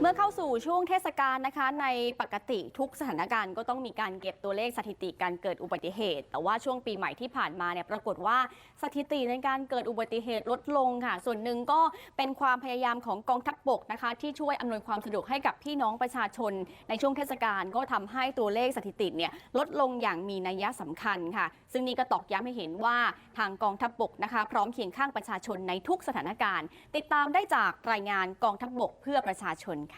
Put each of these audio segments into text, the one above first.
เมื่อเข้าสู่ช่วงเทศกาลนะคะ ในปกติทุกสถานการณ์ก็ต้องมีการเก็บตัวเลขสถิติการเกิดอุบัติเหตุ แต่ว่าช่วงปีใหม่ที่ผ่านมาเนี่ยปรากฏว่าสถิติในการเกิดอุบัติเหตุลดลงค่ะ ส่วนหนึ่งก็เป็นความพยายามของกองทัพบกนะคะ ที่ช่วยอำนวยความสะดวกให้กับพี่น้องประชาชน ในช่วงเทศกาลก็ทำให้ตัวเลขสถิติเนี่ยลดลงอย่างมีนัยสำคัญค่ะ ซึ่งนี่ก็ตอกย้ำให้เห็นว่าทางกองทัพบกนะคะ พร้อมเคียงข้างประชาชนในทุกสถานการณ์ ติดตามได้จากรายงานกองทัพบกเพื่อประชาชนค่ะ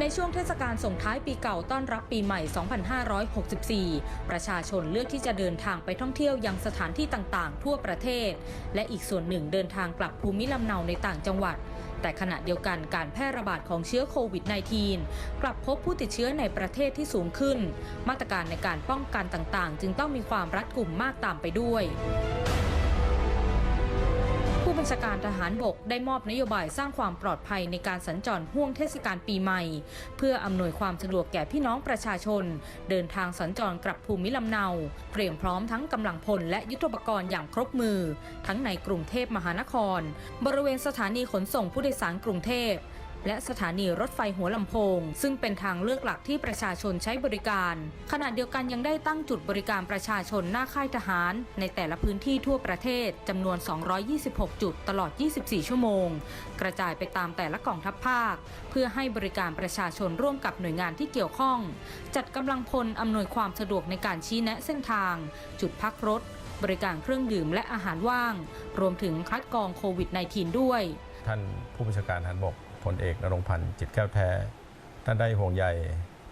ในช่วงเทศกาลส่งท้ายปีเก่าต้อนรับปีใหม่ 2564 ประชาชนเลือกที่จะเดินทางไปท่องเที่ยวยังสถานที่ต่างๆ ทั่วประเทศ และอีกส่วนหนึ่งเดินทางกลับภูมิลำเนาในต่างจังหวัด แต่ขณะเดียวกันการแพร่ระบาดของเชื้อโควิด -19 กลับพบผู้ติดเชื้อในประเทศที่สูงขึ้น มาตรการในการป้องกันต่างๆ จึงต้องมีความรัดกุมมากตามไปด้วย ชาการทหารบกได้มอบนโยบายสร้างความปลอดภัยในการสัญจรห่วงเทศกาลปีใหม่ เพื่ออำนวยความสะดวกแก่พี่น้องประชาชน เดินทางสัญจรกลับภูมิลำเนา เตรียมพร้อมทั้งกำลังพลและยุทธปกรณ์อย่างครบมือ ทั้งในกรุงเทพมหานคร บริเวณสถานีขนส่งผู้โดยสารกรุงเทพ และสถานีรถไฟหัวลำโพง ซึ่งเป็นทางเลือกหลักที่ประชาชนใช้บริการ ขณะเดียวกันยังได้ตั้งจุดบริการประชาชนหน้าค่ายทหาร ในแต่ละพื้นที่ทั่วประเทศจำนวน 226 จุดตลอด 24 ชั่วโมง กระจายไปตามแต่ละกองทัพภาค เพื่อให้บริการประชาชนร่วมกับหน่วยงานที่เกี่ยวข้อง จัดกำลังพลอำนวยความสะดวกในการชี้แนะเส้นทาง จุดพักรถ บริการเครื่องดื่มและอาหารว่าง รวมถึงคัดกรองโควิด -19 ด้วย ท่านผู้บัญชาการทหารบก พลเอกนรงพันธ์จิตแก้วแท้ ท่านได้ห่วงใย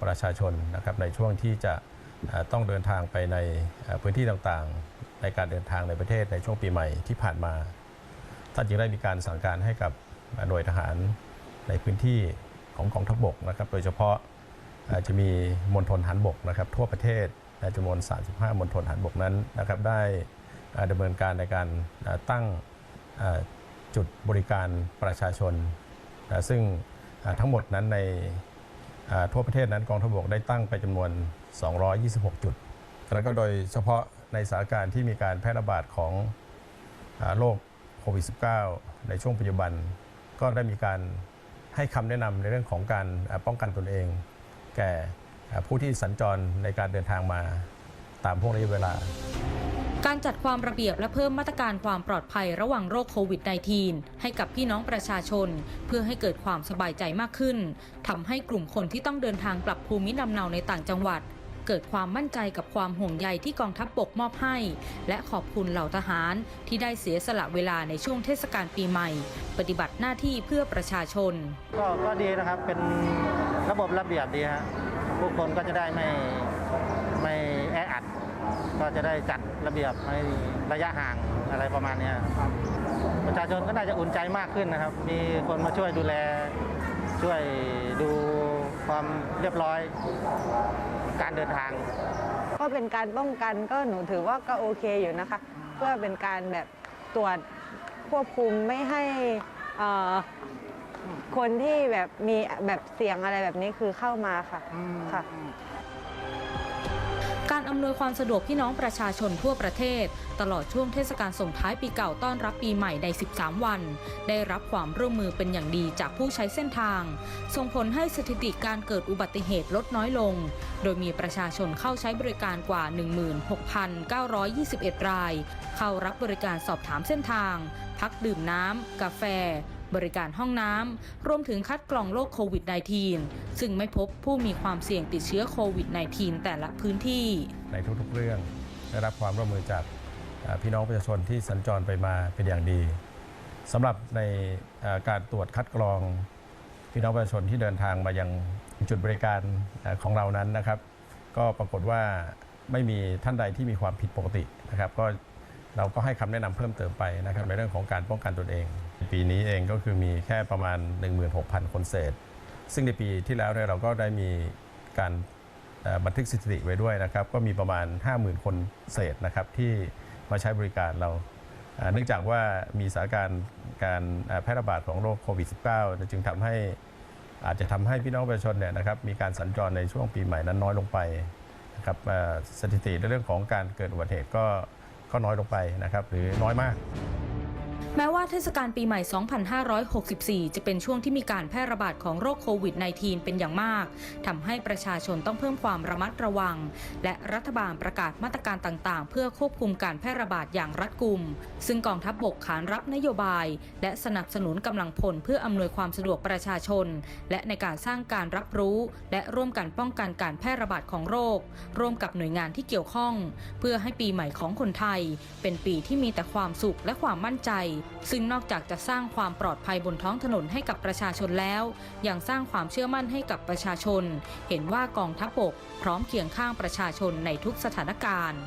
ประชาชนนะครับในช่วงที่จะต้องเดินทางไปในพื้นที่ต่างๆ ในการเดินทางในประเทศในช่วงปีใหม่ที่ผ่านมา ท่านจึงได้มีการสั่งการให้กับหน่วยทหารในพื้นที่ของกองทัพบกนะครับ โดยเฉพาะอ่อจะมีมณฑลทหารบกนะครับ ทั่วประเทศและจำนวน 35 มณฑลทหารบกนั้นนะครับ ได้ดำเนินการในการตั้งจุดบริการประชาชน ซึ่งทั้งหมดนั้นในทั่วประเทศนั้นกองทัพบกได้ตั้งไปจำนวน 226 จุด แล้วก็โดยเฉพาะในสถานการณ์ที่มีการแพร่ระบาดของอโรคโควิด -19 ในช่วงปัจจุบัน ก็ได้มีการให้คำแนะนำในเรื่องของการป้องกันตนเอง แก่ผู้ที่สัญจรในการเดินทางมาตามพวกระยะเวลา การจัดความระเบียบและเพิ่มมาตรการความปลอดภัยระหว่างโรคโควิด -19 ให้กับพี่น้องประชาชน เพื่อให้เกิดความสบายใจมากขึ้นทำให้กลุ่มคนที่ต้องเดินทางกลับภูมิลำเนาในต่างจังหวัด เกิดความมั่นใจกับความห่วงใยที่กองทัพบบกมอบให้ และขอบคุณเหล่าทหารที่ได้เสียสละเวลาในช่วงเทศกาลปีใหม่ ปฏิบัติหน้าที่เพื่อประชาชน ก็ก็ดีนะครับเป็นระบบระเบียบดีฮะผู้คนก็จะได้ไม่ไม่แออัด ก็จะได้จัดระเบียบในระยะห่างอะไรประมาณเนี้ยประชาชนก็น่าจะอุ่นใจมากขึ้นนะครับ มีคนมาช่วยดูแล ช่วยดูความเรียบร้อย การเดินทาง ก็เป็นการป้องกันก็หนูถือว่าก็โอเคอยู่นะคะ เพื่อเป็นการแบบตรวจควบคุมไม่ให้เอ่อคนที่แบบมีแบบเสี่ยงอะไรแบบนี้คือเข้ามาค่ะค่ะการ อำนวยความสะดวกพี่น้องประชาชนทั่วประเทศ ตลอดช่วงเทศกาลส่งท้ายปีเก่าต้อนรับปีใหม่ใน 13 วัน ได้รับความร่วมมือเป็นอย่างดีจากผู้ใช้เส้นทาง ส่งผลให้สถิติการเกิดอุบัติเหตุลดน้อยลง โดยมีประชาชนเข้าใช้บริการกว่า 16,921 ราย เข้ารับบริการสอบถามเส้นทาง พักดื่มน้ำกาแฟ บริการห้องน้ำรวมถึงคัดกรองโรคโควิด -19 ซึ่งไม่พบผู้มีความเสี่ยงติดเชื้อโควิด -19 แต่ละพื้นที่ ในทุกๆเรื่องได้รับความร่วมมือจากพี่น้องประชาชนที่สัญจรไปมาเป็นอย่างดีสำหรับในการตรวจคัดกรองพี่น้องประชาชนที่เดินทางมายังจุดบริการของเรานั้นนะครับ ก็ปรากฏว่าไม่มีท่านใดที่มีความผิดปกตินะครับ ก็ เราก็ให้คำแนะนำเพิ่มเติมไปนะครับในเรื่องของการป้องกันตนเอง ปีนี้เองก็คือมีแค่ประมาณ 16,000 คนเศษ ซึ่งในปีที่แล้วเนี่ยเราก็ได้มีการบันทึกสถิติไว้ด้วยนะครับ ก็มีประมาณ 50,000 คนเศษนะครับที่มาใช้บริการเรา เนื่องจากว่ามีสถานการณ์การแพร่ระบาดของโรคโควิด -19 จึงทำให้อาจจะทำให้พี่น้องประชาชนเนี่ยนะครับมีการสัญจรในช่วงปีใหม่นั้นน้อยลงไปนะครับสถิติในเรื่องของการเกิดอุบัติเหตุก็ ก็น้อยลงไปนะครับหรือน้อยมาก แม้ว่าเทศกาลปีใหม่ 2564 จะเป็นช่วงที่มีการแพร่ระบาดของโรคโควิด -19 เป็นอย่างมากทำให้ประชาชนต้องเพิ่มความระมัดระวัง และรัฐบาลประกาศมาตรการต่างๆ เพื่อควบคุมการแพร่ระบาดอย่างรัดกุม ซึ่งกองทัพบบกขานรับนโยบาย และสนับสนุนกำลังพลเพื่ออำนวยความสะดวกประชาชน และในการสร้างการรับรู้ และร่วมกันป้องกันการแพร่ระบาดของโรค ร่วมกับหน่วยงานที่เกี่ยวข้อง เพื่อให้ปีใหม่ของคนไทย เป็นปีที่มีแต่ความสุขและความมั่นใจซึ่งนอกจากจะสร้างความปลอดภัยบนท้องถนนให้กับประชาชนแล้ว ยังสร้างความเชื่อมั่นให้กับประชาชน เห็นว่ากองทัพบกพร้อมเคียงข้างประชาชนในทุกสถานการณ์